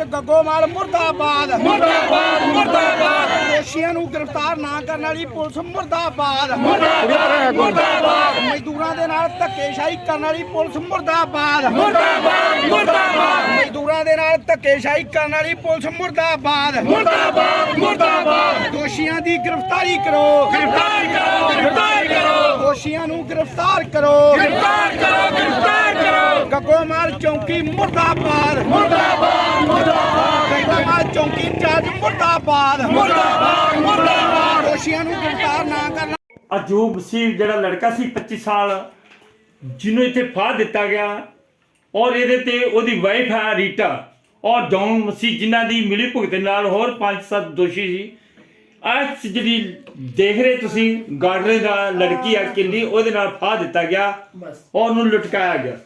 ਰਾਜ ਗੱਗੋਮਾਲ ਮੁਰਦਾਬਾਦ। ਮੁਰਦਾਬਾਦ ਮੁਰਦਾਬਾਦ। ਦੋਸ਼ੀਆਂ ਨੂੰ ਗ੍ਰਿਫਤਾਰ ਨਾ ਕਰਨ ਵਾਲੀ ਪੁਲਿਸ ਮੁਰਦਾਬਾਦ ਮੁਰਦਾਬਾਦ। ਮਜ਼ਦੂਰਾਂ ਦੇ ਨਾਲ ਧੱਕੇਸ਼ਾਹੀ ਕਰਨ ਵਾਲੀ ਪੁਲਿਸ ਮੁਰਦਾਬਾਦ। ਮੁਰਦਾਬਾਦ ਮੁਰਦਾਬਾਦ। ਮਜ਼ਦੂਰਾਂ ਦੇ ਨਾਲ ਧੱਕੇਸ਼ਾਹੀ ਕਰਨ ਵਾਲੀ ਪੁਲਿਸ ਮੁਰਦਾਬਾਦ। ਮੁਰਦਾਬਾਦ ਮੁਰਦਾਬਾਦ। ਦੋਸ਼ੀਆਂ ਦੀ ਗ੍ਰਿਫਤਾਰੀ ਕਰੋ। ਗ੍ਰਿਫਤਾਰ ਕਰੋ ਗ੍ਰਿਫਤਾਰ ਕਰੋ। ਦੋਸ਼ੀਆਂ ਨੂੰ ਗ੍ਰਿਫਤਾਰ ਕਰੋ। ਗ੍ਰਿਫਤਾਰ ਕਰੋ ਗ੍ਰਿਫਤਾਰ ਕਰੋ। ਗੱਗੋਮਾਲ ਚੌਂਕੀ ਮੁਰਦਾਬਾਦ। ਮੁਰਦਾਬਾਦ ਮੁਰਦਾਬਾਦ। ਗੱਗੋਮਾਲ ਚੌਂਕੀ ਇੰਚਾਰਜ ਮੁਰਦਾਬਾਦ। ਮੁਰਦਾਬਾਦ ਮੁਰਦਾਬਾਦ। ਦੋਸ਼ੀਆਂ ਨੂੰ ਗ੍ਰਿਫਤਾਰ ਨਾ ਕਰਨਾ। ਅਜੂਬ ਸੀ ਜਿਹੜਾ ਲੜਕਾ ਸੀ 25 ਸਾਲ ਜਿਹਨੂੰ ਇੱਥੇ ਫਾਹ ਦਿੱਤਾ ਗਿਆ ਔਰ ਇਹਦੇ ਤੇ ਉਹਦੀ ਵਾਈਫ ਹੈ ਰੀਟਾ ਔਰ ਜੌਨ ਮਸੀਹ ਜਿਨ੍ਹਾਂ ਦੀ ਮਿਲੀ ਭੁਗਤ ਨਾਲ ਹੋਰ 5-7 ਦੋਸ਼ੀ ਸੀ। ਅੱਜ ਜਿਹੜੀ ਦੇਖ ਰਹੇ ਤੁਸੀਂ ਗਾਰਡਨ ਦਾ ਲੜਕੀ ਆ ਕਿੰਨੀ ਉਹਦੇ ਨਾਲ ਫਾਹ ਦਿੱਤਾ ਗਿਆ। ਔਰ ਉਹਨੂੰ ਲਟਕਾਇਆ ਗਿਆ।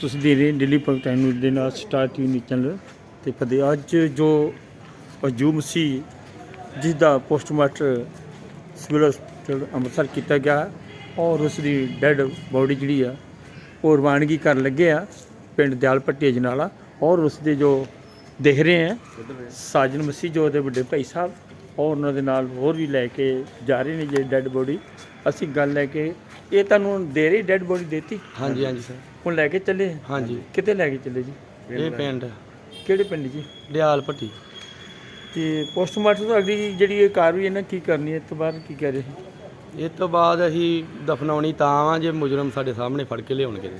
ਤੁਸੀਂ ਦੇ ਰਹੇ ਦਿੱਲੀ ਪਬਲਿਕ ਟਾਈਮ ਨਿਊਜ਼ ਦੇ ਨਾਲ ਸਟਾਰ ਟੀਵੀ ਨਿਊਜ਼ ਚੈਨਲ ਤੇ ਫਤਿਹ। ਅੱਜ ਜੋ ਅਜੂਬ ਸੀ ਜਿਸ ਦਾ ਪੋਸਟਮਾਰਟਮ ਸਿਵਲ ਹਸਪਤਾਲ ਅੰਮ੍ਰਿਤਸਰ ਕੀਤਾ ਗਿਆ ਹੈ ਔਰ ਉਸ ਦੀ ਡੈੱਡ ਬੋਡੀ ਜਿਹੜੀ ਆ ਉਹ ਰਵਾਨਗੀ ਕਰਨ ਲੱਗੇ ਆ ਪਿੰਡ ਦਿਆਲ ਪੱਟੀ ਅਜਨਾਲਾ। ਔਰ ਉਸ ਦੇ ਜੋ ਦੇਖ ਰਹੇ ਆ ਸਾਜਨ ਮਸੀਹ ਜੋ ਉਹਦੇ ਵੱਡੇ ਭਾਈ ਸਾਹਿਬ ਔਰ ਉਹਨਾਂ ਦੇ ਨਾਲ ਹੋਰ ਵੀ ਲੈ ਕੇ ਜਾ ਰਹੇ ਨੇ ਜੇ ਡੈੱਡ ਬੋਡੀ। ਅਸੀਂ ਗੱਲ ਲੈ ਕੇ ਇਹ ਤੁਹਾਨੂੰ ਦੇ ਰਹੀ ਡੈੱਡ ਬੋਡੀ ਦਿੱਤੀ? ਹਾਂਜੀ ਹਾਂਜੀ ਸਰ। ਹੁਣ ਲੈ ਕੇ ਚੱਲੇ? ਹਾਂਜੀ। ਕਿਤੇ ਲੈ ਕੇ ਚੱਲੇ ਜੀ? ਇਹ ਪਿੰਡ। ਕਿਹੜੇ ਪਿੰਡ ਜੀ? ਦਿਆਲ ਭੱਟੀ ਤੇ ਪੋਸਟਮਾਰਟਮ ਤੋਂ ਅਗਲੀ ਜਿਹੜੀ ਇਹ ਕਾਰਵਾਈ ਇਹਨਾਂ ਕੀ ਕਰਨੀ ਹੈ? ਇਸ ਤੋਂ ਬਾਅਦ ਕੀ ਕਹਿ ਰਹੇ ਸੀ ਇਹ ਤੋਂ ਬਾਅਦ ਅਸੀਂ ਦਫਨਾਉਣੀ ਤਾਂ ਆ ਜੇ ਮੁਜਰਮ ਸਾਡੇ ਸਾਹਮਣੇ ਫੜ ਕੇ ਲਿਆਉਣਗੇ।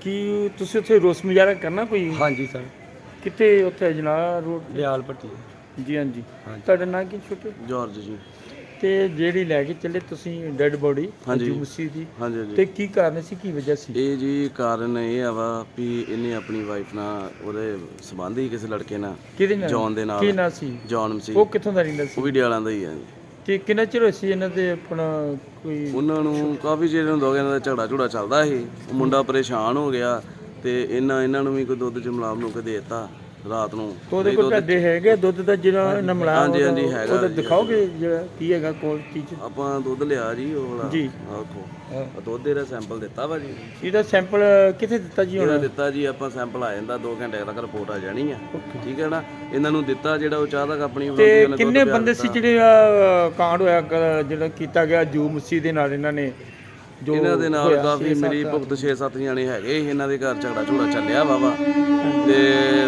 ਕੀ ਤੁਸੀਂ ਉੱਥੇ ਰੋਸ ਮੁਜ਼ਾਹਰਾ ਕਰਨਾ ਕੋਈ? ਹਾਂਜੀ ਸਰ। ਕਿਤੇ ਉੱਥੇ ਅਜਨਾਲਾ ਰੋਡ ਦਿਆਲ ਭੱਟੀ। ਜੀ ਹਾਂਜੀ। ਹਾਂਜੀ। ਤੁਹਾਡਾ ਨਾਂ ਕੀ ਛੋਟੇ? ਜਾਰਜ ਜੀ। ਤੇ ਜਿਹੜੀ ਲੈ ਕੇ ਚੱਲੇ ਤੁਸੀਂ ਡੈੱਡ ਬੋਡੀ ਹਾਂਜੀ। ਮਸੀਹ ਦੀ ਹਾਂਜੀ ਹਾਂਜੀ। ਤੇ ਕੀ ਕਾਰਨ ਸੀ ਕੀ ਵਜ੍ਹਾ ਸੀ? ਇਹ ਜੀ ਕਾਰਨ ਇਹ ਆ ਵਾ ਵੀ ਇਹਨੇ ਆਪਣੀ ਵਾਈਫ ਨਾਲ ਉਹਦੇ ਸਬੰਧ ਹੀ ਕਿਸੇ ਲੜਕੇ ਨਾਲ ਕਿਹਦੇ ਨਾਲ? ਜੌਨ ਦੇ ਨਾਲ। ਕੀ ਨਾਂ ਸੀ? ਜੌਨ ਸੀ ਉਹ ਕਿੱਥੋਂ ਦਾ ਰਹਿੰਦਾ ਉਹ ਸੀ ਵੀ ਡਿਆਲਾਂ ਦਾ ਹੀ ਆ ਜੀ। ਤੇ ਕਿੰਨਾ ਚਿਰ ਹੋਇਆ ਸੀ ਇਹਨਾਂ ਦੇ ਆਪਣਾ ਕੋਈ ਉਹਨਾਂ ਨੂੰ ਕਾਫੀ ਚਿਰ ਹੁੰਦਾ ਹੋ ਗਿਆ ਇਹਨਾਂ ਦਾ ਝਗੜਾ ਝੁੜਾ ਚੱਲਦਾ ਸੀ। ਉਹ ਮੁੰਡਾ ਪਰੇਸ਼ਾਨ ਹੋ ਗਿਆ ਤੇ ਇਹਨਾਂ ਇਹਨਾਂ ਨੂੰ ਵੀ ਕੋਈ ਦੁੱਧ ਚ ਮਲਾਮ ਨੂੰ ਕੇ ਦੇਤਾ। ਰਾਤ ਨੂੰ ਤੇ ਉਹਦੇ ਕੋਲ ਤੁਹਾਡੇ ਹੈਗੇ ਦੁੱਧ ਦਾ ਜਿਹੜਾ ਇਹਨਾਂ ਮਿਲਾਇਆ ਹਾਂਜੀ, ਹਾਂਜੀ, ਉਹਦਾ- ਹੈਗਾ ਉਹਦਾ ਜੀ। ਦਿਖਾਓਗੇ ਜਿਹੜਾ ਕੀ ਹੈਗਾ ਕੋਲ ਕੀ ਚ? ਆਪਾਂ ਦੁੱਧ ਲਿਆ ਜੀ ਉਹ ਵਾਲਾ। ਜੀ। ਆਖੋ ਆ ਦੁੱਧ ਦਾ ਸੈਂਪਲ ਦਿੱਤਾ ਵਾ ਜੀ। ਇਹਦਾ ਸੈਂਪਲ ਕਿੱਥੇ ਦਿੱਤਾ ਜੀ ਇਹਦਾ ਹੁਣ ਦਿੱਤਾ ਜੀ ਆਪਾਂ ਸੈਂਪਲ ਆ ਜਾਂਦਾ 2 ਘੰਟੇ ਤੱਕ ਰਿਪੋਰਟ ਆ ਜਾਣੀ ਆ। ਠੀਕ ਹੈ ਨਾ? ਇਹਨਾਂ ਨੂੰ ਦਿੱਤਾ ਜਿਹੜਾ ਉਹ ਚਾਹ ਤੱਕ ਆਪਣੀ ਤੇ ਕਿੰਨੇ ਬੰਦੇ ਸੀ। ਜਿਹੜੇ ਕਾਂਡ ਹੋਇਆ ਕ- ਜਿਹੜਾ ਕੀਤਾ ਗਿਆ ਜੂ ਮਸੀਹ ਦੇ ਨਾਲ ਇਹਨਾਂ ਨੇ? ਜੋ ਇਹਨਾਂ ਦੇ ਨਾਲ ਹੋਇਆ ਕਾਫੀ ਛੇ ਮੇਰੀ ਭੁਗਤ 6-7 ਜਣੇ ਹੈਗੇ ਸੀ, ਇਹਨਾਂ ਦੇ ਘਰ ਝਗੜਾ ਝੂੜਾ ਚੱਲਿਆ ਵਾਵਾ ਤੇ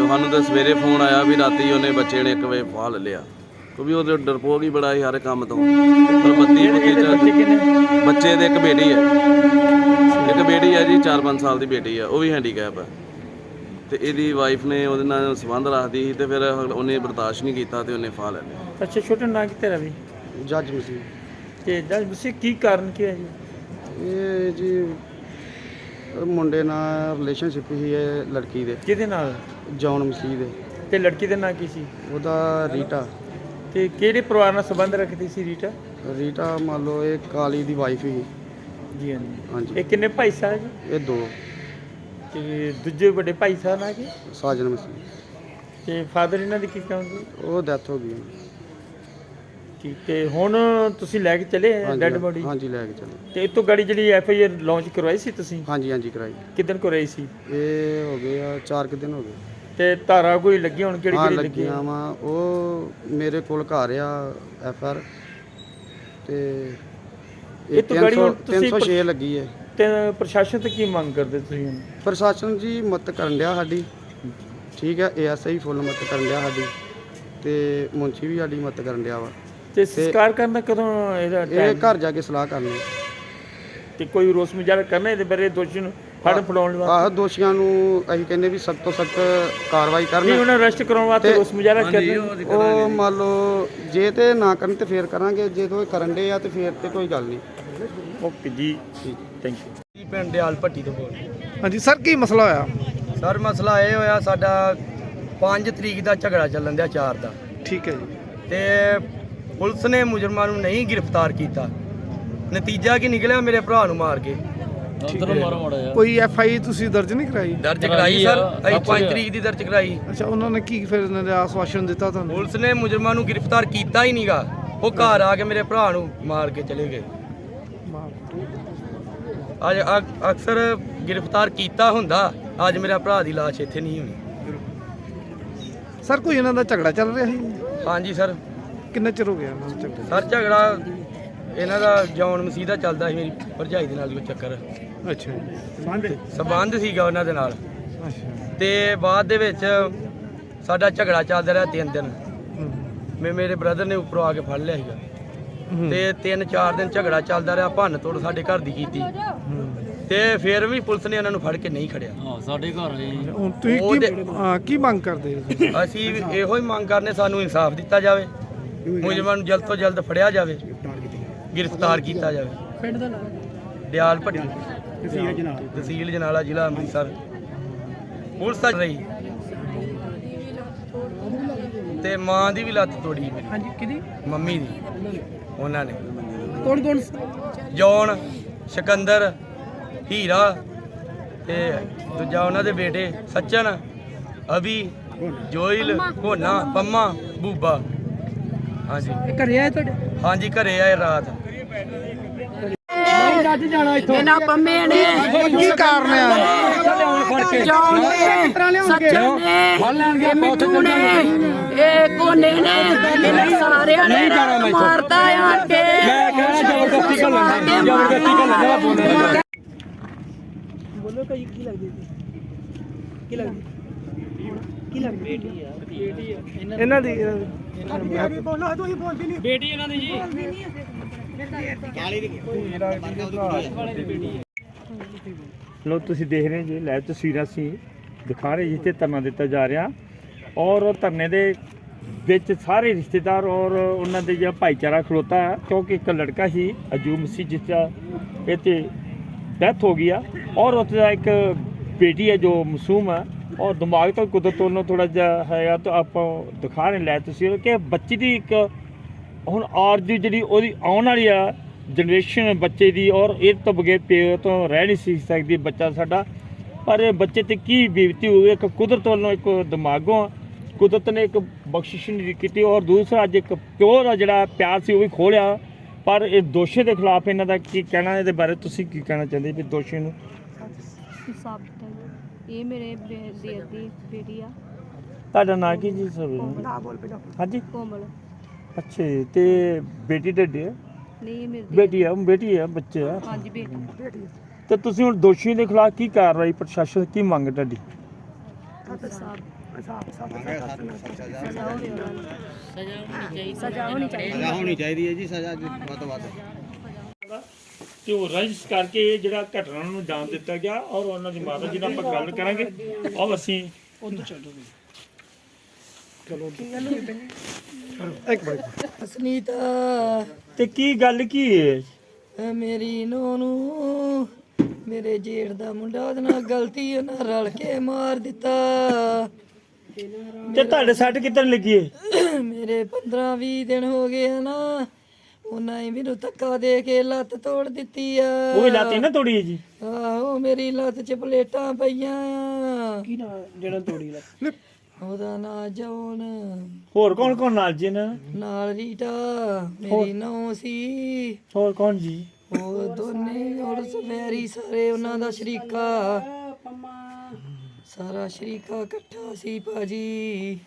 ਸਾਨੂੰ ਤਾਂ ਸਵੇਰੇ ਫੋਨ ਆਇਆ ਵੀ ਰਾਤੀ ਉਹਨੇ ਬੱਚੇ ਨੇ 1 ਵਜੇ ਫਾਹ ਲੈ ਲਿਆ। ਕਿਉਂਕਿ ਉਹ ਡਰਪੋਕ ਹੀ ਬੜਾ ਸੀ ਹਰ ਕੰਮ ਤੋਂ। ਪਰ ਬੱਤੀ ਬੱਚੇ ਚ ਕਿੰਨੇ? ਬੱਚੇ ਦੇ ਇੱਕ ਬੇਟੀ ਹੈ ਇੱਕ ਬੇਟੀ ਹੈ ਜੀ 4-5 ਸਾਲ ਦੀ ਬੇਟੀ ਹੈ ਉਹ ਵੀ ਹੈਂਡੀਕੈਪ ਹੈ ਤੇ ਇਹਦੀ ਵਾਈਫ ਨੇ ਉਹਦੇ ਨਾਲ ਸੰਬੰਧ ਰੱਖਦੀ ਸੀ ਤੇ ਫਿਰ ਉਹਨੇ ਬਰਦਾਸ਼ਤ ਨਹੀਂ ਕੀਤਾ ਤੇ ਉਹਨੇ ਫਾਹ ਲੈ ਲਿਆ। ਅੱਛਾ ਛੋਟਾ ਨਾਂ ਕਿਤੇ ਰਵੀ ਜੱਜ ਮਸੀਹ। ਤੇ ਜਦ ਮਸੀਹ ਕੀ ਕਾਰਨ ਕੀ ਹੈ ਜੀ? ਇਹ ਜੀ ਮੁੰਡੇ ਨਾਲ ਰਿਲੇਸ਼ਨਸ਼ਿਪ ਹੀ ਇਹ ਲੜਕੀ ਦੇ। ਕਿਹਦੇ ਨਾਲ? ਜੌਨ ਮਸੀਹ ਦੇ। ਤੇ ਲੜਕੀ ਦਾ ਨਾਂ ਕੀ ਸੀ? ਉਹਦਾ ਰੀਟਾ। ਤੇ ਕਿਹੜੇ ਪਰਿਵਾਰ ਨਾਲ ਸੰਬੰਧ ਰੱਖਦੀ ਸੀ ਰੀਟਾ? ਰੀਟਾ ਮੰਨ ਲਓ ਇਹ ਕਾਲੀ ਦੀ ਵਾਈਫ ਹੀ ਜੀ। ਹਾਂਜੀ। ਹਾਂਜੀ ਇਹ ਕਿੰਨੇ ਭਾਈ ਸਾਹਿਬ ਜੀ? ਇਹ ਦੋ। ਤੇ ਦੂਜੇ ਵੱਡੇ ਭਾਈ ਸਾਹਿਬ ਨਾਲ ਕੀ? ਸਾਜਨ ਮਸੀਹ। ਤੇ ਫਾਦਰ ਇਹਨਾਂ ਦੀ ਕੀ ਸੀ ਉਹ ਡੈਥ ਹੋ ਗਈ। ਠੀਕ ਤੇ ਹੁਣ ਤੁਸੀਂ ਲੈ ਕੇ ਚਲੇ ਹਾਂਜੀ, ਡੈਡ ਬੋਡੀ ਹਾਂਜੀ ਲੈ ਕੇ ਚਲੇ। ਤੇ ਇਹ ਤੋਂ ਗਾੜੀ ਜਿਹੜੀ ਐਫ ਆਈ ਆਰ ਲਾਂਚ ਕਰਵਾਈ ਸੀ ਤੁਸੀਂ? ਹਾਂਜੀ ਹਾਂਜੀ ਕਰਾਈ। ਕਿਦਨ ਕਰਵਾਈ ਸੀ? ਇਹ ਹੋ ਗਏ ਆ 4 ਕੁ ਦਿਨ ਹੋ ਗਏ। ਤੇ ਧਾਰਾ ਕੋਈ ਲੱਗੀ ਹੁਣ? ਕਿਹੜੀ ਹਾਂ ਕਿਹੜੀ ਲੱਗੀ ਲੱਗੀਆਂ ਵਾ। ਉਹ ਮੇਰੇ ਕੋਲ ਘਰ ਆ ਐਫ ਆਰ ਤੇ ਇਹ ਇਹ ਤੋਂ ਗਾੜੀ ਹੁਣ 300 ਤੁਸੀਂ 306 ਲੱਗੀ ਹੈ। ਤੇ ਪ੍ਰਸ਼ਾਸਨ ਤੋਂ ਕੀ ਮੰਗ ਕਰਦੇ ਤੁਸੀਂ ਹੁਣ? ਪ੍ਰਸ਼ਾਸਨ ਜੀ ਮਦਦ ਕਰਨ ਡਿਆ ਸਾਡੀ। ਠੀਕ ਹੈ ਏਐਸਆਈ ਫੁੱਲ ਮਦਦ ਕਰਨ ਡਿਆ ਸਾਡੀ। ਤੇ ਮੁੰਸ਼ੀ ਵੀ ਸਾਡੀ ਮਦਦ ਕਰਨ ਡਿਆ ਵਾ। ਤੇ ਸੰਸਕਾਰ ਕਰਨਾ ਕਦੋਂ ਇਹਦਾ ਇਹ ਘਰ ਜਾ ਕੇ ਸਲਾਹ ਕਰਨੀ ਤੇ ਕੋਈ ਰੋਸ ਮੁਜ਼ਾਹਰਾ ਕਰਨਾ ਇਹਦੇ ਬਾਰੇ ਦੋਸ਼ੀ ਨੂੰ ਫੜ ਫੜਾਉਣ ਵਾਸਤੇ? ਆਹ ਦੋਸ਼ੀਆਂ ਨੂੰ ਅਸੀਂ ਕਹਿੰਦੇ ਵੀ ਸਖਤ ਤੋਂ ਸਖਤ ਕਾਰਵਾਈ ਨਹੀਂ ਕਰਨ ਉਹਨਾਂ ਅਰੈਸਟ ਕਰਾਉਣ ਵਾਸਤੇ ਤੇ- ਰੋਸ ਮੁਜ਼ਾਹਰਾ ਕਰਨਾ। ਉਹ ਮੰਨ ਲਓ ਜੇ ਤੇ ਨਾ ਕਰਨ ਤੇ ਫੇਰ ਕਰਾਂਗੇ ਜੇ ਕੋਈ ਕਰਨ ਦੇ ਆ ਤੇ ਫੇਰ ਤੇ ਕੋਈ ਗੱਲ ਨਹੀਂ। ਓਕੇ ਜੀ। ਥੈਂਕ ਯੂ ਜੀ ਪਿੰਡ ਦਿਆਲ ਭੱਟੀ ਤੋਂ ਬੋਲ ਹਾਂਜੀ ਸਰ ਕੀ ਮਸਲਾ ਹੋਇਆ? ਸਰ ਮਸਲਾ ਇਹ ਹੋਇਆ ਸਾਡਾ 5 ਤਰੀਕ ਦਾ ਝਗੜਾ ਚੱਲਣ ਦਿਆ 4 ਦਾ। ਠੀਕ ਹੈ ਜੀ। ਤੇ ਪੁਲਿਸ ਨੇ ਮੁਜਰਮਾਂ ਨੂੰ ਨਹੀਂ ਗ੍ਰਿਫਤਾਰ ਕੀਤਾ। ਨਤੀਜਾ ਕੀ ਨਿਕਲਿਆ? ਮੇਰੇ ਭਰਾ ਨੂੰ ਮਾਰ ਕੇ। ਕੋਈ ਐਫ ਆਈ ਤੁਸੀਂ ਦਰਜ ਨਹੀਂ ਕਰਾਈ? ਦਰਜ ਕਰਾਈ ਸਰ। ਅਸੀਂ 5 ਤਰੀਕ ਦੀ ਦਰਜ ਕਰਾਈ। ਅੱਛਾ ਉਹਨਾਂ ਨੇ ਕੀ ਫਿਰ ਇਹਨਾਂ ਦੇ ਆਸਵਾਸ਼ਨ ਦਿੱਤਾ ਤੁਹਾਨੂੰ? ਪੁਲਿਸ ਨੇ ਮੁਜਰਮਾਂ ਨੂੰ ਗ੍ਰਿਫਤਾਰ ਕੀਤਾ ਹੀ ਨਹੀਂਗਾ ਉਹ ਘਰ ਆ ਕੇ ਮੇਰੇ ਭਰਾ ਨੂੰ ਮਾਰ ਕੇ ਚਲੇ ਗਏ। ਅੱਜ ਅਕ- ਅਕਸਰ ਗ੍ਰਿਫਤਾਰ ਕੀਤਾ ਹੁੰਦਾ। ਅੱਜ ਮੇਰਾ ਭਰਾ ਦੀ ਲਾਸ਼ ਇੱਥੇ ਨਹੀਂ ਹੋਣੀ ਸਰ ਕੋਈ ਇਹਨਾਂ ਦਾ ਝਗੜਾ ਚੱਲ ਰਿਹਾ ਸੀ? ਹਾਂਜੀ ਸਰ। ਕਿੰਨਾ ਚਿਰ ਹੋ ਗਿਆ ਇਹਨਾਂ ਝਗੜਾ ਸਰ ਝਗੜਾ ਇਹਨਾਂ ਦਾ ਜੌਨ ਮਸੀਹ ਦਾ ਚੱਲਦਾ ਸੀ ਮੇਰੀ ਭਰਜਾਈ ਦੇ ਨਾਲ ਕੋਈ ਚੱਕਰ। ਅੱਛਾ ਸਬੰਧ? ਸੀਗਾ ਉਹਨਾਂ ਦੇ ਨਾਲ। ਅੱਛਾ। ਤੇ ਬਾਅਦ ਦੇ ਵਿੱਚ ਸਾਡਾ ਝਗੜਾ ਚੱਲਦਾ ਰਿਹਾ ਤਿੰਨ ਦਿਨ। ਮੈਂ ਮੇਰੇ ਬ੍ਰਦਰ ਨੇ ਉੱਪਰੋਂ ਆ ਕੇ ਫੜ ਲਿਆ ਸੀਗਾ। ਤੇ ਤਿੰਨ ਚਾਰ ਦਿਨ ਝਗੜਾ ਚੱਲਦਾ ਰਿਹਾ ਭੰਨ ਤੋੜ ਸਾਡੇ ਘਰ ਦੀ ਕੀਤੀ। ਤੇ ਫਿਰ ਵੀ ਪੁਲਿਸ ਨੇ ਇਹਨਾਂ ਨੂੰ ਫੜ ਕੇ ਨਹੀਂ ਖੜਿਆ। ਹੁਣ ਤੁਸੀਂ ਕੀ ਹਾਂ, ਕੀ ਮੰਗ ਕਰਦੇ ਹੋ? ਅਸੀਂ ਇਹੋ ਹੀ ਮੰਗ ਕਰਨੇ ਸਾਨੂੰ ਇਨਸਾਫ ਦਿੱਤਾ ਜਾਵੇ। ਮੁਜਰਮਾਂ ਨੂੰ ਜਲਦ ਤੋਂ ਜਲਦ ਫੜਿਆ ਜਾਵੇ ਗ੍ਰਿਫਤਾਰ ਕੀਤਾ ਜਾਵੇ। ਪਿੰਡ ਦਾ ਨਾਮ? ਦਿਆਲ ਭੱਟੀ। ਤਹਿਸੀਲ ਜਨਾਲਾ। ਜ਼ਿਲ੍ਹਾ ਅੰਮ੍ਰਿਤਸਰ। ਪੁਲਿਸ ਤਾਂ ਰਹੀ। ਤੇ ਮਾਂ ਦੀ ਵੀ ਲੱਤ ਤੋੜੀ ਮੇਰੀ। ਹਾਂਜੀ ਕਿਹਦੀ? ਮੰਮੀ ਦੀ। ਉਹਨਾਂ ਨੇ। ਕੌਣ ਕੌਣ? ਜੌਨ ਸਿਕੰਦਰ ਹੀਰਾ ਤੇ ਦੂਜਾ ਉਹਨਾਂ ਦੇ ਬੇਟੇ ਸੱਚਨ ਅਭੀ ਜੋਇਲ ਹੋਨਾ ਪੰਮਾ ਬੂਬਾ। ਹਾਂਜੀ। ਘਰੇ ਆਏ ਤੁਹਾਡੇ? ਹਾਂਜੀ ਘਰੇ ਆਏ ਰਾਤ। ਇਹਨਾਂ ਪੰਮੇ ਨੇ। ਕੀ ਕਾਰਨ ਆ? ਜੌਨ ਨੇ। ਸੱਚਨ ਨੇ। ਇਹ ਮਿੱਠੂ ਨੇ। ਇਹ ਕੋਨੇ ਨੇ। ਇਹਨਾਂ ਸਾਰਿਆਂ ਨੇ ਮਾਰਦਾ ਆਣ ਕੇ। ਮੈਂ ਕਹਿਣਾ ਜ਼ਬਰਦਸਤੀ ਕਰ ਲੈਂਦੇ ਜ਼ਬਰਦਸਤੀ ਕਰ ਲੈਂਦੇ ਇਹਨਾਂ ਦੀ। ਇਹਨਾਂ ਦੀ- ਲੋ ਤੁਸੀਂ ਦੇਖ ਰਹੇ ਜੀ ਲਾਈਵ ਤਸਵੀਰਾਂ ਸੀ, ਦਿਖਾ ਰਹੇ ਜਿੱਥੇ ਧਰਨਾ ਦਿੱਤਾ ਜਾ ਰਿਹਾ। ਔਰ ਉਹ ਧਰਨੇ ਦੇ ਵਿੱਚ ਸਾਰੇ ਰਿਸ਼ਤੇਦਾਰ ਔਰ ਉਹਨਾਂ ਦੇ ਜਿਹੜਾ ਭਾਈਚਾਰਾ ਖਲੋਤਾ ਹੈ, ਕਿਉਂਕਿ ਇੱਕ ਲੜਕਾ ਸੀ ਅਜੂਮ ਸੀ, ਜਿਸ ਦਾ 'ਤੇ ਡੈਥ ਹੋ ਗਈ ਆ। ਔਰ ਉਸ ਦਾ ਇੱਕ ਬੇਟੀ ਹੈ ਜੋ ਮਾਸੂਮ ਹੈ ਔਰ ਦਿਮਾਗ ਤੋਂ ਕੁਦਰਤ ਵੱਲੋਂ ਥੋੜਾ ਜਿਹਾ ਹੈਗਾ ਤਾਂ ਆਪਾਂ ਦਿਖਾ ਨਹੀਂ ਲੈ ਤੁਸੀਂ। ਕਿ ਬੱਚੇ ਦੀ ਇੱਕ ਹੁਣ ਆਰ ਦੀ ਜਿਹੜੀ ਉਹਦੀ ਆਉਣ ਵਾਲੀ ਆ ਜਨਰੇਸ਼ਨ ਬੱਚੇ ਦੀ, ਔਰ ਇਹ ਤੋਂ ਬਗੈਰ ਪਿਓ ਤੋਂ ਰਹਿ ਨਹੀਂ ਸੀ ਸਕਦੀ ਬੱਚਾ ਸਾਡਾ। ਪਰ ਇਹ ਬੱਚੇ ਤੇ ਕੀ ਬੀਤਦੀ ਹੋਵੇ ਇੱਕ ਕੁਦਰਤ ਵੱਲੋਂ ਇੱਕ ਦਿਮਾਗੋਂ ਕੁਦਰਤ ਨੇ ਇੱਕ ਬਖਸ਼ਿਸ਼ ਨਹੀਂ ਕੀਤੀ, ਔਰ ਦੂਸਰਾ ਅੱਜ ਇੱਕ ਪਿਓ ਦਾ ਜਿਹੜਾ ਪਿਆਰ ਸੀ ਉਹ ਵੀ ਖੋਲਿਆ ਪਰ ਇਹ ਦੋਸ਼ੀ ਦੇ ਖਿਲਾਫ ਇਹਨਾਂ ਦਾ ਕੀ ਕਹਿਣਾ, ਇਹਦੇ ਬਾਰੇ ਤੁਸੀਂ ਕੀ ਕਹਿਣਾ ਚਾਹੁੰਦੇ ਵੀ ਦੋਸ਼ੀ ਨੂੰ? ਸਾਬਤ ਇਹ ਮੇਰੇ ਬੇ- ਦੇਰ ਦੀ ਬੇਟੀ ਆ। ਤੁਹਾਡਾ ਨਾਂ ਕੀ ਜੀ ਸਰ? ਹਾਂਜੀ? ਕੋਮਲ। ਅੱਛਾ ਜੀ, ਤੇ ਬੇਟੀ ਢੱਡੇ ਨਹੀਂ ਮੇਰੀ ਬੇਟੀ ਆ ਬੇਟੀ ਆ ਬੱਚੇ ਆ? ਹਾਂਜੀ ਬੇਟੀ। ਤੇ ਤੁਸੀਂ ਹੁਣ ਦੋਸ਼ੀ ਦੇ ਖਿਲਾਫ ਕੀ ਕਾਰਵਾਈ ਪ੍ਰਸ਼ਾਸਨ ਕੀ ਮੰਗ ਤੁਹਾਡੀ? ਸਜ਼ਾ ਹੋਵੇ ਉਹਨਾਂ ਨੂੰ ਸਜ਼ਾ ਹੋਣੀ ਚਾਹੀਦੀ। ਹੋਣੀ ਚਾਹੀਦੀ। ਹੈ ਜੀ ਸਜ਼ਾ ਵੱਧ ਤੋਂ ਵੱਧ। ਤੇ ਉਹ ਰਜਿਸ ਕਰਕੇ ਇਹ ਜਿਹੜਾ ਘਟਨਾ ਨੂੰ ਅੰਜਾਮ ਦਿੱਤਾ ਗਿਆ ਔਰ ਉਹਨਾਂ ਦੀ ਮਾਤਾ ਜੀ ਨਾਲ ਆਪਾਂ ਗੱਲ ਕਰਾਂਗੇ। ਔਰ ਅਸੀਂ ਇੱਕ ਮਿੰਟ। ਅਸਨੀਤਾ। ਤੇ ਕੀ ਗੱਲ ਕੀ ਹੈ ਮੇਰੀ ਨੂੰਹ ਨੂੰ ਮੇਰੇ ਜੇਠ ਦਾ ਮੁੰਡਾ ਉਹਦੇ ਨਾਲ ਗਲਤੀ ਉਹਨਾਂ ਰਲ ਕੇ ਮਾਰ ਦਿੱਤਾ। ਤੇ ਤੁਹਾਡੇ ਸੱਟ ਕਿੱਧਰ ਲੱਗੀ ਹੈ ਮੇਰੇ 15 20 ਦਿਨ ਹੋ ਗਏ ਆ ਨਾ। ਉਹਨਾਂ ਹੀ ਮੈਨੂੰ ਧੱਕਾ ਦੇ ਕੇ ਲੱਤ ਤੋੜ ਦਿੱਤੀ ਆ। ਉਹ ਵੀ ਲਾਤੀ ਨਾ ਤੋੜੀ ਹੈ ਜੀ? ਆਹੋ ਮੇਰੀ ਲੱਤ 'ਚ ਪਲੇਟਾਂ ਪਈਆਂ। ਆ ਕੀ ਨਾ ਜਿਹੜਾ ਤੋੜੀ ਲੱਤ? ਉਹਦਾ ਨਾਂ ਜੌਨ। ਹੋਰ ਕੌਣ ਕੌਣ ਨਾਲ ਜੀ ਇਹਨਾਂ ਨਾਲ? ਨਾਲ ਰੀਟਾ ਮੇਰੀ ਨੌ ਸੀ। ਹੋਰ ਕੌਣ ਜੀ? ਉਹ ਦੋਨੇ ਔਰ ਸਵੇਰੀ ਸਾਰੇ ਉਹਨਾਂ ਦਾ ਸ਼ਰੀਕਾ। ਸਾਰਾ ਸ਼ਰੀਕਾ ਇਕੱਠਾ ਸੀ ਭਾਜੀ।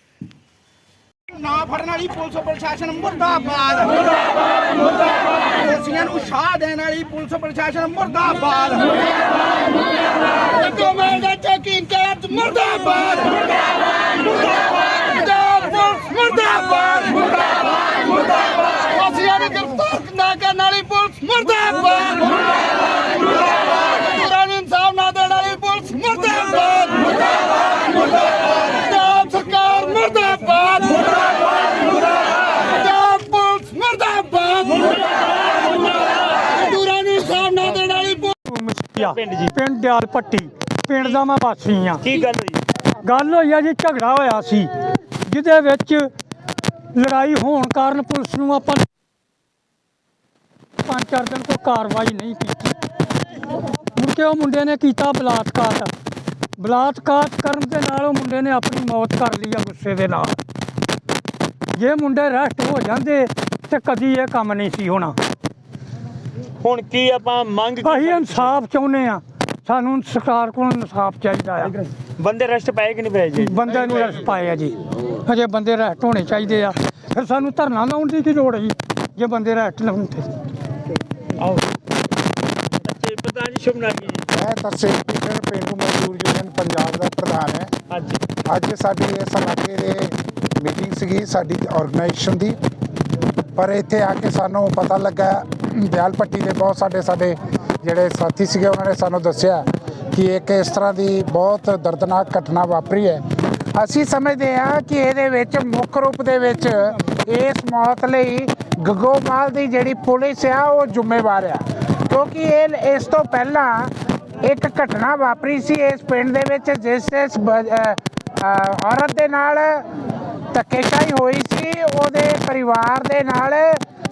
ਨਾ ਫੜਨ ਵਾਲੀ ਪੁਲਿਸ ਪ੍ਰਸ਼ਾਸਨ ਮੁਰਦਾਬਾਦ। ਮੁਰਦਾਬਾਦ ਮੁਰਦਾਬਾਦ ਦੋਸ਼ੀਆਂ ਨੂੰ ਸ਼ਾਹ ਦੇਣ ਵਾਲੀ ਪੁਲਿਸ ਪ੍ਰਸ਼ਾਸਨ ਮੁਰਦਾਬਾਦ। ਮੁਰਦਾਬਾਦ ਗੋਮਲ ਦਾ ਚੌਕੀ ਇੰਚਾਰਜ ਮੁਰਦਾਬਾਦ ਮੁਰਦਾਬਾਦ ਮੁਰਦਾਬਾਦ ਮੁਰਦਾਬਾਦ ਮੁਰਦਾਬਾਦ ਮੁਰਦਾਬਾਦ ਦੋਸ਼ੀਆਂ ਨੂੰ ਗ੍ਰਿਫਤਾਰ ਨਾ ਕਰਨ ਵਾਲੀ ਪੁਲਿਸ ਮੁਰਦਾਬਾਦ ਮੁਰਦਾਬਾਦ ਮੁਰਦਾਬਾਦ ਪੂਰਾ ਇਨਸਾਫ ਨਾ ਦੇਣ ਵਾਲੀ ਪੁਲਿਸ ਮੁਰਦਾਬਾਦ ਮੁਰਦਾਬਾਦ ਮੁਰਦਾਬਾਦ ਪੰਜਾਬ ਸਰਕਾਰ ਮੁਰਦਾਬਾਦ ਪੰਜਾਬ ਪੁਲਿਸ ਮੁਰਦਾਬਾਦ ਮਜ਼ਦੂਰਾਂ ਨੂੰ ਇਨਸਾਫ ਨਾ ਦੇਣ ਵਾਲੀ ਪੁਲਿਸ ਪਿੰਡ ਜੀ? ਪਿੰਡ ਦਿਆਲ ਪੱਟੀ ਪਿੰਡ ਦਾ ਮੈਂ ਵਾਸੀ ਆ ਕੀ ਗੱਲ ਹੋਈ? ਗੱਲ ਹੋਈ ਆ ਜੀ ਝਗੜਾ ਹੋਇਆ ਸੀ ਜਿਹਦੇ ਵਿੱਚ ਲੜਾਈ ਹੋਣ ਕਾਰਨ ਪੁਲਿਸ ਨੂੰ ਆਪਾਂ ਪੰਜ ਚਾਰ ਦਿਨ ਕੋਈ ਕਾਰਵਾਈ ਨਹੀਂ ਕੀਤੀ। ਮੁੜ ਕੇ ਉਹ ਮੁੰਡੇ ਨੇ ਕੀਤਾ ਬਲਾਤਕਾਰ। ਬਲਾਤਕਾਰ ਕਰਨ ਦੇ ਨਾਲ ਉਹ ਮੁੰਡੇ ਨੇ ਆਪਣੀ ਮੌਤ ਕਰ ਲਈ ਆ ਗੁੱਸੇ ਦੇ ਨਾਲ। ਜੇ ਮੁੰਡੇ ਰੈਸਟ ਹੋ ਜਾਂਦੇ ਤੇ ਕਦੀ ਇਹ ਕੰਮ ਨਹੀਂ ਸੀ ਹੋਣਾ। ਹੁਣ ਕੀ ਆਪਾਂ ਮੰਗ ਕੀ ਅਸੀਂ ਇਨਸਾਫ ਚਾਹੁੰਦੇ ਆ ਸਾਨੂੰ ਸਰਕਾਰ ਕੋਲ ਇਨਸਾਫ ਚਾਹੀਦਾ ਆ। ਬੰਦੇ ਰੈਸਟ ਪਏ ਕਿ ਨਹੀਂ ਪਏ ਜੀ? ਬੰਦੇ ਨੂੰ ਰਸ ਪਾਏ ਆ ਜੀ। ਅਜੇ ਬੰਦੇ ਰੈਸਟ ਹੋਣੇ ਚਾਹੀਦੇ ਆ। ਫਿਰ ਸਾਨੂੰ ਧਰਨਾ ਲਾਉਣ ਦੀ ਕੀ ਲੋੜ ਹੈ ਜੀ ਜੇ ਬੰਦੇ ਰੈਸਟ ਲਾਉਣ ਤੇ। ਆਓ। ਅੱਛਾ ਪ੍ਰਧਾਨ ਜੀ ਸ਼ੁਭ ਨਾਮ ਜੀ ਮੈਂ ਤਰਸੇਮ ਭੂਸ਼ਣ ਪੇਂਡੂ ਮਜ਼ਦੂਰ ਯੂਨੀਅਨ ਪੰਜਾਬ ਦਾ ਪ੍ਰਧਾਨ ਹੈ। ਅੱਜ ਅੱਜ ਸਾਡੀ ਇਸ ਇਲਾਕੇ ਦੇ ਮੀਟਿੰਗ ਸੀਗੀ ਸਾਡੀ ਆਰਗੇਨਾਈਜੇਸ਼ਨ ਦੀ। ਪਰ ਇੱਥੇ ਆ ਕੇ ਸਾਨੂੰ ਪਤਾ ਲੱਗਾ ਦਿਆਲ ਪੱਟੀ ਦੇ ਬਹੁਤ ਸਾਡੇ ਸਾਡੇ ਜਿਹੜੇ ਸਾਥੀ ਸੀਗੇ, ਉਹਨਾਂ ਨੇ ਸਾਨੂੰ ਦੱਸਿਆ ਕਿ ਇੱਕ ਇਸ ਤਰ੍ਹਾਂ ਦੀ ਬਹੁਤ ਦਰਦਨਾਕ ਘਟਨਾ ਵਾਪਰੀ ਹੈ। ਅਸੀਂ ਸਮਝਦੇ ਹਾਂ ਕਿ ਇਹਦੇ ਵਿੱਚ ਮੁੱਖ ਰੂਪ ਦੇ ਵਿੱਚ ਇਸ ਮੌਤ ਲਈ ਗਗੋਮਾਲ ਦੀ ਜਿਹੜੀ ਪੁਲਿਸ ਆ, ਉਹ ਜ਼ਿੰਮੇਵਾਰ ਆ। ਕਿਉਂਕਿ ਇਹ, ਇਸ ਤੋਂ ਪਹਿਲਾਂ ਇੱਕ ਘਟਨਾ ਵਾਪਰੀ ਸੀ ਇਸ ਪਿੰਡ ਦੇ ਵਿੱਚ, ਜਿਸ ਇਸ ਔਰਤ ਦੇ ਨਾਲ ਧੱਕੇਸ਼ਾਹੀ ਹੋਈ ਸੀ। ਉਹਦੇ ਪਰਿਵਾਰ ਦੇ ਨਾਲ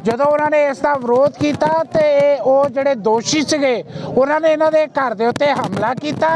ਜਦੋਂ ਉਹਨਾਂ ਨੇ ਇਸ ਦਾ ਵਿਰੋਧ ਕੀਤਾ ਤੇ ਇਹ ਉਹ ਜਿਹੜੇ ਦੋਸ਼ੀ ਸੀਗੇ, ਉਹਨਾਂ ਨੇ ਇਹਨਾਂ ਦੇ ਘਰ ਦੇ ਉੱਤੇ ਹਮਲਾ ਕੀਤਾ।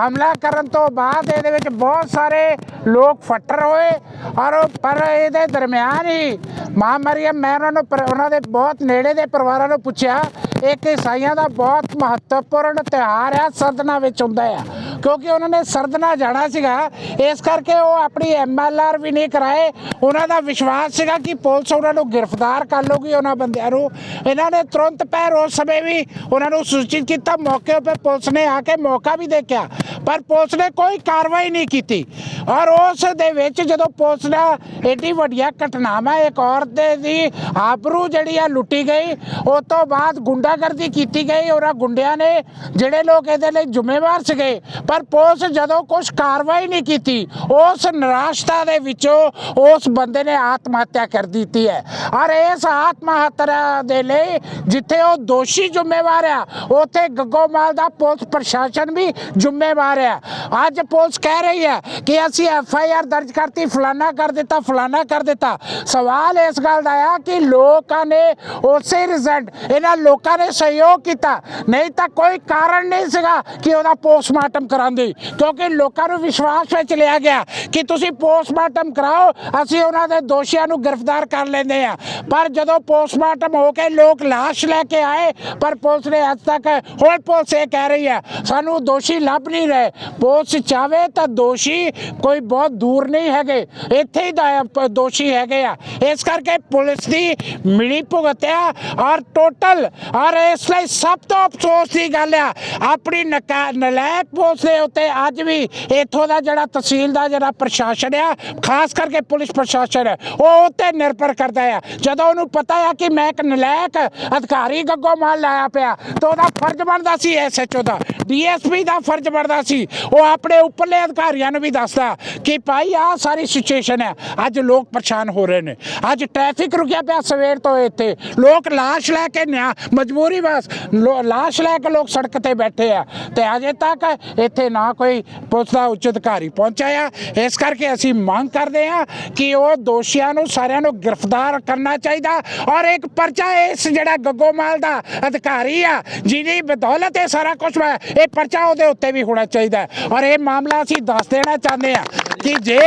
ਹਮਲਾ ਕਰਨ ਤੋਂ ਬਾਅਦ ਇਹਦੇ ਵਿੱਚ ਬਹੁਤ ਸਾਰੇ ਲੋਕ ਫੱਟਰ ਹੋਏ ਔਰ ਪਰ ਇਹਦੇ ਦਰਮਿਆਨ ਹੀ ਮਾਂ ਮੈਂ ਉਹਨਾਂ ਨੂੰ ਪਰ- ਉਹਨਾਂ ਦੇ ਬਹੁਤ ਨੇੜੇ ਦੇ ਪਰਿਵਾਰਾਂ ਨੂੰ ਪੁੱਛਿਆ ਇੱਕ ਈਸਾਈਆਂ ਦਾ ਬਹੁਤ ਮਹੱਤਵਪੂਰਨ ਤਿਉਹਾਰ ਆ ਸਰਦਨਾ ਵਿੱਚ ਹੁੰਦਾ ਆ। ਕਿਉਂਕਿ ਉਹਨਾਂ ਨੇ ਸਰਦਨਾ ਜਾਣਾ ਸੀਗਾ, ਇਸ ਕਰਕੇ ਉਹ ਆਪਣੀ ਐਮਐਲਆਰ ਵੀ ਨਹੀਂ ਕਰਾਏ। ਉਹਨਾਂ ਦਾ ਵਿਸ਼ਵਾਸ ਸੀਗਾ ਕਿ ਪੁਲਿਸ ਉਹਨਾਂ ਨੂੰ ਗ੍ਰਿਫਤਾਰ ਕਰ ਲੂਗੀ ਉਹਨਾਂ ਬੰਦਿਆਂ ਨੂੰ। ਇਹਨਾਂ ਨੇ ਤੁਰੰਤ ਪੈਰ ਉਸ ਸਮੇਂ ਵੀ ਉਹਨਾਂ ਨੂੰ ਸੂਚਿਤ ਕੀਤਾ। ਮੌਕੇ ਉੱਤੇ ਪੁਲਿਸ ਨੇ ਆ ਕੇ ਮੌਕਾ ਵੀ ਦੇਖਿਆ, ਪਰ ਪੁਲਿਸ ਨੇ ਕੋਈ ਕਾਰਵਾਈ ਨਹੀਂ ਕੀਤੀ। ਔਰ ਉਸ ਦੇ ਵਿੱਚ ਜਦੋਂ ਪੁਲਿਸ ਦਾ ਏਡੀ ਵੱਡੀਆਂ ਘਟਨਾਵਾਂ, ਇੱਕ ਔਰਤ ਦੀ ਆਬਰੂ ਜਿਹੜੀ ਆ ਲੁੱਟੀ ਗਈ, ਉਸ ਤੋਂ ਬਾਅਦ ਗੁੰਡਾਗਰਦੀ ਕੀਤੀ ਗਈ ਉਹਨਾਂ ਗੁੰਡਿਆਂ ਨੇ ਜਿਹੜੇ ਲੋਕ ਇਹਦੇ ਲਈ ਜ਼ਿੰਮੇਵਾਰ ਸੀਗੇ, ਪਰ ਪੁਲਿਸ ਜਦੋਂ ਕੁਝ ਕਾਰਵਾਈ ਨਹੀਂ ਕੀਤੀ, ਉਸ ਨਿਰਾਸ਼ਤਾ ਦੇ ਵਿੱਚੋਂ ਉਸ ਬੰਦੇ ਨੇ ਆਤਮ ਹੱਤਿਆ ਕਰ ਦਿੱਤੀ ਹੈ। ਔਰ ਇਸ ਆਤਮ ਹੱਤਿਆ ਦੇ ਲਈ ਜਿੱਥੇ ਉਹ ਦੋਸ਼ੀ ਜ਼ਿੰਮੇਵਾਰ ਆ, ਉੱਥੇ ਗੱਗੋਮਾਲ ਦਾ ਪੁਲਿਸ ਪ੍ਰਸ਼ਾਸਨ ਵੀ ਜ਼ਿੰਮੇਵਾਰ ਆ। ਅੱਜ ਪੁਲਿਸ ਕਹਿ ਰਹੀ ਹੈ ਕਿ ਅਸੀਂ ਐਫ ਐਫ ਆਈ ਆਰ ਦਰਜ ਕਰਤੀ, ਫਲਾਨਾ ਕਰ ਦਿੱਤਾ, ਫਲਾਨਾ ਕਰ ਦਿੱਤਾ। ਸਵਾਲ ਇਸ ਗੱਲ ਦਾ ਆ ਕਿ ਲੋਕਾਂ ਨੇ ਉਸੇ ਰਿਜ਼ਲਟ ਇਹਨਾਂ ਲੋਕਾਂ ਨੇ ਸਹਿਯੋਗ ਕੀਤਾ। ਨਹੀਂ ਤਾਂ ਕੋਈ ਕਾਰਨ ਨਹੀਂ ਸੀਗਾ ਕਿ ਉਹਦਾ ਪੋਸਟਮਾਰਟਮ ਕਰਾਉਂਦੇ ਕਿਉਂਕਿ ਲੋਕਾਂ ਨੂੰ ਵਿਸ਼ਵਾਸ ਵਿੱਚ ਲਿਆ ਗਿਆ ਕਿ ਤੁਸੀਂ ਪੋਸਟਮਾਰਟਮ ਕਰਾਓ, ਅਸੀਂ ਉਹਨਾਂ ਦੇ ਦੋਸ਼ੀਆਂ ਨੂੰ ਗ੍ਰਿਫਤਾਰ ਕਰ ਲੈਂਦੇ ਆ ਪਰ ਜਦੋਂ ਪੋਸਟਮਾਰਟਮ ਹੋ ਕੇ ਲੋਕ ਲਾਸ਼ ਲੈ ਕੇ ਆਏ, ਪਰ ਪੁਲਿਸ ਨੇ ਅੱਜ ਤੱਕ, ਹੁਣ ਪੁਲਿਸ ਇਹ ਕਹਿ ਰਹੀ ਹੈ, ਸਾਨੂੰ ਦੋਸ਼ੀ ਲੱਭ ਨਹੀਂ ਰਹੇ। ਪੁਲਿਸ ਚਾਵੇ ਤਾਂ ਦੋਸ਼ੀ ਕੋਈ ਬਹੁਤ ਦੂਰ ਨਹੀਂ ਹੈਗੇ, ਇੱਥੇ ਹੀ ਦਾ ਦੋਸ਼ੀ ਹੈਗੇ ਆ। ਇਸ ਕਰਕੇ ਪੁਲਿਸ ਦੀ ਮਿਲੀ ਭੁਗਤ ਆ ਔਰ ਟੋਟਲ ਔਰ ਇਸ ਲਈ ਸਭ ਤੋਂ ਅਫਸੋਸ ਦੀ ਗੱਲ ਆ, ਆਪਣੀ ਨਲਾਇਕ ਪੁਲਿਸ ਦੇ ਉੱਤੇ ਅੱਜ ਵੀ ਇੱਥੋਂ ਦਾ ਜਿਹੜਾ ਤਹਿਸੀਲ ਦਾ ਜਿਹੜਾ ਪ੍ਰਸ਼ਾਸਨ ਆ, ਖਾਸ ਕਰਕੇ ਪੁਲਿਸ ਪ੍ਰਸ਼ਾਸਨ ਹੈ ਉਹ ਉੱਤੇ ਨਿਰਭਰ ਕਰਦਾ ਆ। ਜਦੋਂ ਉਹਨੂੰ ਪਤਾ ਆ ਕਿ ਮੈਂ ਇੱਕ ਨਲਾਇਕ ਅਧਿਕਾਰੀ ਗੱਗੋ ਮਾਲ ਲਾਇਆ ਪਿਆ, ਤਾਂ ਉਹਦਾ ਫਰਜ਼ ਬਣਦਾ ਸੀ ਐਸਐਚਓ ਦਾ। ਡੀਐਸਪੀ ਦਾ ਫਰਜ਼ ਬਣਦਾ ਸੀ, ਉਹ ਆਪਣੇ ਉੱਪਰਲੇ ਅਧਿਕਾਰੀਆਂ ਨੂੰ ਵੀ ਦੱਸਦਾ ਕਿ ਭਾਈ ਆਹ ਸਾਰੀ ਸਿਚੁਏਸ਼ਨ ਹੈ। ਅੱਜ ਲੋਕ ਪਰੇਸ਼ਾਨ ਹੋ ਰਹੇ ਨੇ। ਅੱਜ ਟ੍ਰੈਫਿਕ ਰੁਕਿਆ ਪਿਆ ਸਵੇਰ ਤੋਂ ਇੱਥੇ। ਲੋਕ ਲਾਸ਼ ਲੈ ਕੇ ਨਿਆ, ਮਜਬੂਰੀ ਬਸ। ਲੋ- ਲਾਸ਼ ਲੈ ਕੇ ਲੋਕ ਸੜਕ ਤੇ ਬੈਠੇ ਆ। ਤੇ ਅਜੇ ਤੱਕ ਇੱਥੇ ਨਾ ਕੋਈ ਪੁਲਿਸ ਦਾ ਉੱਚ ਅਧਿਕਾਰੀ ਪਹੁੰਚਿਆ ਆ। ਇਸ ਕਰਕੇ ਅਸੀਂ ਮੰਗ ਕਰਦੇ ਆ ਕਿ ਉਹ ਦੋਸ਼ੀਆਂ ਨੂੰ, ਸਾਰਿਆਂ ਨੂੰ ਗ੍ਰਿਫਤਾਰ ਕਰਨਾ ਚਾਹੀਦਾ। ਔਰ ਇੱਕ ਪਰਚਾ ਇਸ ਜਿਹੜਾ ਗੱਗੋਮਾਲ ਦਾ ਅਧਿਕਾਰੀ ਆ, ਜਿਹਦੀ ਬਦੌਲਤ ਇਹ ਸਾਰਾ ਕੁਝ ਹੋਇਆ ਇਹ ਪਰਚਾ ਉਹਦੇ ਉੱਤੇ ਵੀ ਹੋਣਾ ਚਾਹੀਦਾ। ਔਰ ਇਹ ਮਾਮਲਾ ਅਸੀਂ ਦੱਸ ਦੇਣਾ ਚਾਹੁੰਦੇ ਆ। ਕਿ ਜੇ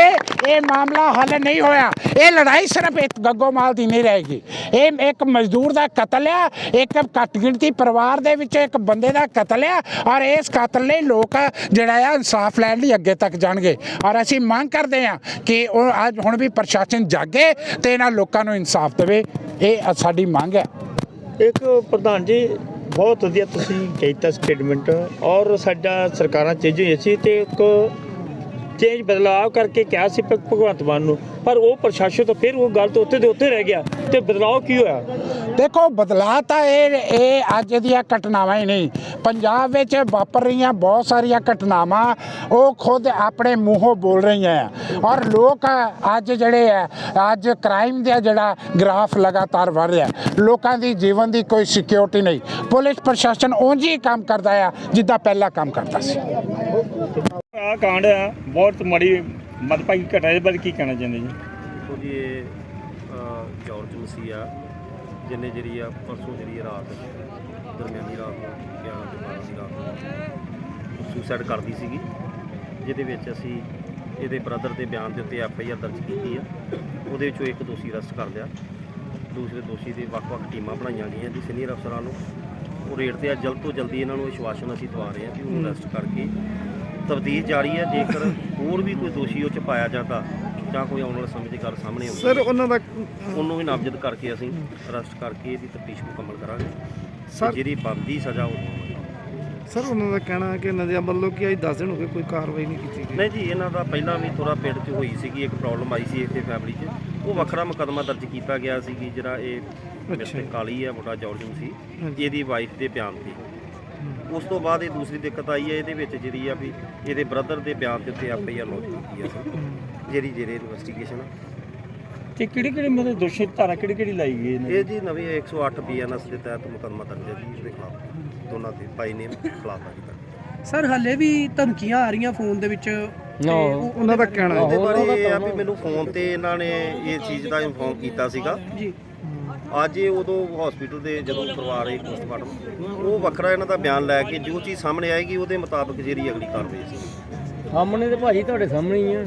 ਇਹ ਮਾਮਲਾ ਹੱਲ ਨਹੀਂ ਹੋਇਆ, ਇਹ ਲੜਾਈ ਸਿਰਫ ਇੱਕ ਗੱਗੋ ਮਾਲ ਦੀ ਨਹੀਂ ਰਹੇਗੀ। ਇਹ ਇੱਕ ਮਜ਼ਦੂਰ ਦਾ ਕਤਲ ਆ, ਇੱਕ ਘੱਟ ਗਿਣਤੀ ਪਰਿਵਾਰ ਦੇ ਵਿੱਚ ਇੱਕ ਬੰਦੇ ਦਾ ਕਤਲ ਆ, ਔਰ ਇਸ ਕਤਲ ਲਈ ਲੋਕ ਜਿਹੜਾ ਆ ਇਨਸਾਫ ਲੈਣ ਲਈ ਅੱਗੇ ਤੱਕ ਜਾਣਗੇ। ਔਰ ਅਸੀਂ ਮੰਗ ਕਰਦੇ ਆ ਕਿ ਉਹ ਅੱਜ ਹੁਣ ਵੀ ਪ੍ਰਸ਼ਾਸਨ ਜਾਗੇ ਤੇ ਇਹਨਾਂ ਲੋਕਾਂ ਨੂੰ ਇਨਸਾਫ ਦੇਵੇ। ਇਹ ਸਾਡੀ ਮੰਗ ਹੈ। ਇੱਕ ਪ੍ਰਧਾਨ ਜੀ, ਬਹੁਤ ਵਧੀਆ ਤੁਸੀਂ ਕੀਤਾ ਸਟੇਟਮੈਂਟ ਔਰ ਸਾਡਾ ਸਰਕਾਰਾਂ ਚੇਂਜ ਹੋਈਆਂ ਸੀ ਤੇ ਇੱਕ ਚੇਂਜ ਬਦਲਾਅ ਕਰਕੇ ਕਿਹਾ ਸੀ ਭਗਵੰਤ ਮਾਨ ਨੂੰ, ਪਰ ਉਹ ਪ੍ਰਸ਼ਾਸਨ ਤੋਂ ਫਿਰ ਉਹ ਗੱਲ ਤੋਂ ਉੱਤੇ ਦੇ ਉੱਤੇ ਰਹਿ ਗਿਆ, ਤੇ ਬਦਲਾਅ ਕੀ ਹੋਇਆ? ਦੇਖੋ, ਬਦਲਾਅ ਤਾਂ ਇਹ ਇਹ ਅੱਜ ਦੀਆਂ ਘਟਨਾਵਾਂ ਹੀ ਨਹੀਂ। ਪੰਜਾਬ ਵਿੱਚ ਵਾਪਰ ਰਹੀਆਂ ਬਹੁਤ ਸਾਰੀਆਂ ਘਟਨਾਵਾਂ, ਉਹ ਖੁਦ ਆਪਣੇ ਮੂੰਹੋਂ ਬੋਲ ਰਹੀਆਂ ਆ। ਔਰ ਲੋਕ ਅੱਜ ਜਿਹੜੇ ਆ, ਅੱਜ ਕ੍ਰਾਈਮ ਦਾ ਜਿਹੜਾ ਗ੍ਰਾਫ ਲਗਾਤਾਰ ਵੱਧ ਰਿਹਾ। ਲੋਕਾਂ ਦੀ ਜੀਵਨ ਦੀ ਕੋਈ ਸਿਕਿਉਰਿਟੀ ਨਹੀਂ। ਪੁਲਿਸ ਪ੍ਰਸ਼ਾਸਨ ਉਂਝ ਹੀ ਕੰਮ ਕਰਦਾ ਆ, ਜਿੱਦਾਂ ਪਹਿਲਾਂ ਕੰਮ ਕਰਦਾ ਸੀ। ਆ ਕਾਂਡ ਆ ਬਹੁਤ ਮਾੜੀ ਮਦਭਾਗੀ ਘਟਨਾ ਦੇ ਬਾਰੇ ਕੀ ਕਹਿਣਾ ਚਾਹੁੰਦੇ ਜੀ? ਦੇਖੋ ਜੀ ਇਹ ਅ, ਜਾਰਜ ਮਸੀਹ ਆ ਜਿਹਨੇ ਜਿਹੜੀ ਆ ਪਰਸੋਂ ਜਿਹੜੀ ਆ ਰਾਤ ਦਰਮਿਆਨੀ ਰਾਤ ਨੂੰ 11 ਤੇ 12 ਦੀ ਰਾਤ ਨੂੰ ਸੁਸਾਈਡ ਕਰਦੀ ਸੀਗੀ। ਜਿਹਦੇ ਵਿੱਚ ਅਸੀਂ ਇਹਦੇ ਬ੍ਰਦਰ ਦੇ ਬਿਆਨ ਦੇ ਉੱਤੇ ਐਫ ਆਈ ਆਰ ਦਰਜ ਕੀਤੀ ਆ। ਉਹਦੇ ਵਿੱਚੋਂ ਇੱਕ ਦੋਸ਼ੀ ਅਰੈਸਟ ਕਰ ਲਿਆ। ਦੂਸਰੇ ਦੋਸ਼ੀ ਦੇ ਵੱਖ-ਵੱਖ ਟੀਮਾਂ ਬਣਾਈਆਂ ਗਈਆਂ ਜੀ ਸੀਨੀਅਰ ਅਫਸਰਾਂ ਨੂੰ। ਉਹ ਰੇਟ ਤੇ ਆ ਜਲਦ ਤੋਂ ਜਲਦੀ ਇਹਨਾਂ ਨੂੰ ਵਿਸ਼ਵਾਸਨ ਅਸੀਂ ਦਵਾ ਰਹੇ ਹਾਂ ਕਿ ਉਹਨੂੰ ਅਰੈਸਟ ਕਰਕੇ ਤਬਦੀਲ ਜਾਰੀ ਹੈ ਜੇਕਰ ਹੋਰ ਵੀ ਕੋਈ ਦੋਸ਼ੀ ਉਹ ਚ ਪਾਇਆ ਜਾਂਦਾ ਜਾਂ ਕੋਈ ਆਉਣ ਵਾਲੇ ਸਮੇਂ ਦੀ ਗੱਲ ਸਾਹਮਣੇ ਆਉਂਦੀ ਸਰ ਉਹਨਾਂ ਦਾ ਉਹਨੂੰ ਵੀ ਨਾਮਜ਼ਦ ਕਰਕੇ ਅਸੀਂ ਅਰੈਸਟ ਕਰਕੇ ਇਹਦੀ ਤਫਤੀਸ਼ ਮੁਕੰਮਲ ਕਰਾਂਗੇ। ਸਰ- ਜਿਹੜੀ ਬਣਦੀ ਸਜ਼ਾ ਉਹ ਸਰ ਉਹਨਾਂ ਦਾ ਕਹਿਣਾ ਹੈ ਕਿ ਇਹਨਾਂ ਦੇ ਵੱਲੋਂ ਕਿ ਅੱਜ 10 ਦਿਨ ਹੋ ਗਏ ਕੋਈ ਕਾਰਵਾਈ ਨਹੀਂ ਕੀਤੀ ਗਈ। ਨਹੀਂ ਜੀ ਇਹਨਾਂ ਦਾ ਪਹਿਲਾਂ ਵੀ ਥੋੜਾ ਪਿੰਡ 'ਚ ਹੋਈ ਸੀਗੀ ਇੱਕ ਪ੍ਰੋਬਲਮ ਆਈ ਸੀ ਇੱਥੇ ਫੈਮਿਲੀ 'ਚ। ਉਹ ਵੱਖਰਾ ਮੁਕੱਦਮਾ ਦਰਜ ਕੀਤਾ ਗਿਆ ਸੀ ਕਿ ਜਿਹੜਾ ਇਹ ਮਿਸਟਰ ਕਾਲੀ ਹੈ ਮੁੰਡਾ ਜੌਰਜਨ ਸੀ। ਇਹਦੀ ਵਾਈਫ ਦੇ ਬਿਆਨ ਤੇ। ਉਸ ਤੋਂ ਬਾਅਦ ਇਹ ਦੂਸਰੀ ਦਿੱਕਤ ਆਈ ਹੈ ਇਹਦੇ ਵਿੱਚ ਜਿਹੜੀ ਆ ਵੀ ਇਹਦੇ ਬ੍ਰਦਰ ਦੇ ਬਿਆਨ ਦੇ ਉੱਤੇ ਐਫ ਆਈ ਆਰ ਲੌਂਚ ਕੀਤੀ ਹੈ ਸਰ। ਜਿਹੜੀ ਜਿਹੜੇ ਇਨਵੈਸਟੀਗੇਸ਼ਨ ਤੇ ਕਿਹੜੀ ਕਿਹੜੀ ਮਤਲਬ ਦੋਸ਼ੀ ਧਾਰਾ ਕਿਹੜੀ ਕਿਹੜੀ ਲਾਈ ਗਈ ਇਹਨਾਂ ਇਹ ਜੀ ਨਵੀਂ 108 ਬੀਐਨਐਸ ਦੇ ਤਹਿਤ ਮੁਕੱਦਮਾ ਦਰਜ ਹੈ ਜੀ ਇਹਦੇ ਖਿਲਾਫ ਦੋਨਾਂ ਦੇ ਭਾਈ ਨੇ ਖਿਲਾਫ ਆ ਜੀ ਸਰ ਹੱਲੇ ਵੀ ਧਮਕੀਆਂ ਆ ਰਹੀਆਂ ਫੋਨ ਦੇ ਵਿੱਚ ਉਹਨਾਂ ਦਾ ਕਹਿਣਾ ਉਹਦੇ ਬਾਰੇ ਇਹ ਆ ਵੀ ਮੈਨੂੰ ਫੋਨ ਤੇ ਇਹਨਾਂ ਨੇ ਇਹ ਚੀਜ਼ ਦਾ ਇਨਫੋਰਮ ਕੀਤਾ ਸੀਗਾ। ਜੀ। ਅੱਜ ਇਹ ਉਦੋਂ ਹਸਪੀਟਲ ਦੇ ਜਦੋਂ ਕਰਵਾ ਰਹੇ ਪੋਸਟਮਾਰਟਮ ਉਹ ਵੱਖਰਾ ਇਹਨਾਂ ਦਾ ਬਿਆਨ ਲੈ ਕੇ ਜੋ ਚੀਜ਼ ਸਾਹਮਣੇ ਆਏਗੀ ਉਹਦੇ ਮੁਤਾਬਕ ਜਿਹੜੀ ਅਗਲੀ ਕਾਰਵਾਈ ਸੀ ਸਾਹਮਣੇ ਤੇ ਭਾਜੀ ਤੁਹਾਡੇ ਸਾਹਮਣੇ ਹੀ ਆ।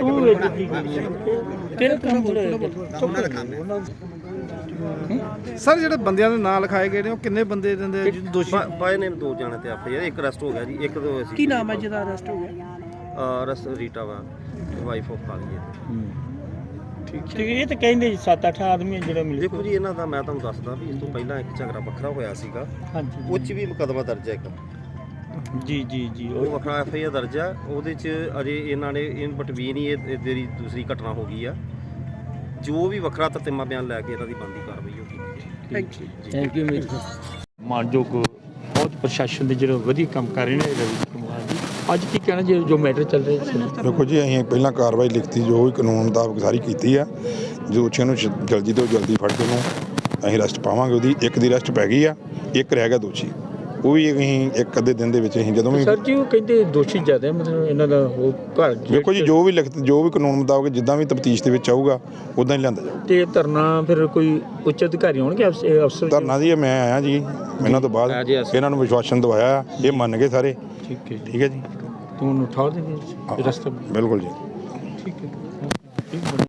ਤੂੰ ਵਿੱਚ ਕੀ ਤੇਰੇ ਕੰਮ ਥੋੜੇ ਸਰ ਜਿਹੜੇ ਬੰਦਿਆਂ ਦੇ ਨਾਂ ਲਿਖਾਏ ਗਏ ਨੇ ਉਹ ਕਿੰਨੇ ਬੰਦੇ ਦੇ ਦੋਸ਼ੀ। ਬਾਏ ਨੇ ਦੋ ਜਾਣੇ ਤੇ ਆਪੇ ਇੱਕ ਅਰੈਸਟ ਹੋ ਗਿਆ ਜੀ ਇੱਕ ਦੋ ਅਸੀਂ ਕੀ ਨਾਮ ਹੈ ਜਿਹਦਾ ਅਰੈਸਟ ਹੋ ਗਿਆ? ਅਰੈਸਟ ਰੀਟਾ ਵਾ ਵਾਈਫ ਆਫ ਕਾਲੀ ਹੈ। ਤੇ ਇਹ ਤਾਂ ਕਹਿੰਦੇ 7-8 ਆਦਮੀ ਜਿਹੜੇ ਮਿਲੇ ਦੇਖੋ ਜੀ ਇਹਨਾਂ ਦਾ ਮੈਂ ਤੁਹਾਨੂੰ ਦੱਸਦਾ ਵੀ ਇਸ ਤੋਂ ਪਹਿਲਾਂ ਇੱਕ ਝਗੜਾ ਵੱਖਰਾ ਹੋਇਆ ਸੀਗਾ। ਹਾਂਜੀ ਉਹ 'ਚ ਵੀ ਮੁਕੱਦਮਾ ਦਰਜ ਹੈ ਇੱਕ। ਜੀ ਜੀ ਜੀ। ਉਹ ਵੱਖਰਾ ਐਫ ਆਈ ਆਰ ਦਰਜ ਆ ਉਹਦੇ 'ਚ ਅਜੇ ਇਹਨਾਂ ਨੇ ਇਨ ਬਟਵੀਨ ਹੀ ਇਹ ਜਿਹੜੀ ਦੂਸਰੀ ਘਟਨਾ ਹੋ ਗਈ ਆ। ਜੋ ਵੀ ਵੱਖਰਾ ਤਤਿਮਾ ਬਿਆਨ ਲੈ ਕੇ ਇਹਨਾਂ ਦੀ ਬੰਦੀ ਕਾਰਵਾਈ ਹੋਗੀ ਥੈਂਕ ਯੂ ਥੈਂਕ ਯੂ ਮੇਰੀ ਮਾਨਯੋਗ ਬਹੁਤ ਪ੍ਰਸ਼ਾਸਨ ਦੇ ਜਿਹੜੇ ਵਧੀਆ ਕੰਮ ਕਰ ਰਹੇ ਨੇ ਜੀ ਅੱਜ ਕੀ ਕਹਿਣਾ ਜੀ ਜੋ ਮੈਟਰ ਚੱਲ ਰਿਹਾ ਸੀ ਦੇਖੋ ਜੀ ਅਸੀਂ ਪਹਿਲਾਂ ਕਾਰਵਾਈ ਲਿਖਤੀ ਜੋ ਵੀ ਕਾਨੂੰਨ ਮੁਤਾਬਕ ਸਾਰੀ ਕੀਤੀ ਆ ਦੋਸ਼ੀਆਂ ਨੂੰ ਜ- ਜਲਦੀ ਤੋਂ ਜਲਦੀ ਫੜ ਕੇ ਨੂੰ ਅਸੀਂ ਅਰੈਸਟ ਪਾਵਾਂਗੇ ਉਹਦੀ ਇੱਕ ਦੀ ਅਰੈਸਟ ਪੈ ਗਈ ਆ ਇੱਕ ਰਹਿ ਗਿਆ ਦੋਸ਼ੀ। ਉਹ ਵੀ ਅਸੀਂ ਇੱਕ ਅੱਧੇ ਦਿਨ ਦੇ ਵਿੱਚ ਅਸੀਂ ਜਦੋਂ ਵੀ ਸਰ ਜੀ ਉਹ ਕਹਿੰਦੇ ਦੋਸ਼ੀ ਜ਼ਿਆਦਾ ਹੈ, ਮਤਲਬ ਇਹਨਾਂ ਦਾ ਉਹ ਘਰ ਦੇਖੋ ਜੀ ਜੋ ਵੀ ਲਿਖਤ ਜੋ ਵੀ ਕਾਨੂੰਨ ਮੁਤਾਬਕ ਜਿੱਦਾਂ ਵੀ ਤਫਤੀਸ਼ ਦੇ ਵਿੱਚ ਆਊਗਾ ਉਦਾਂ ਹੀ ਲਿਆਂਦਾ ਜਾਊਗਾ ਤੇ ਧਰਨਾ ਫਿਰ ਕੋਈ ਉੱਚ ਅਧਿਕਾਰੀ ਹੋਣਗੇ ਅਫਸ- ਅਫਸਰ ਧਰਨਾ ਦੀ ਮੈਂ ਆਇਆ ਜੀ ਇਹਨਾਂ ਤੋਂ ਬਾਅਦ ਇਹਨਾਂ ਨੂੰ ਵਿਸ਼ਵਾਸਨ ਦਵਾਇਆ ਇਹ ਮੰਨ ਗਏ ਸਾਰੇ। ਠੀਕ ਹੈ ਠੀਕ ਹੈ ਜੀ। ਤੂੰ ਉਹਨੂੰ ਉਠਾ ਦੇਂਗੇ ਰਸਤਾ ਬਿਲਕੁਲ ਜੀ। ਠੀਕ ਹੈ।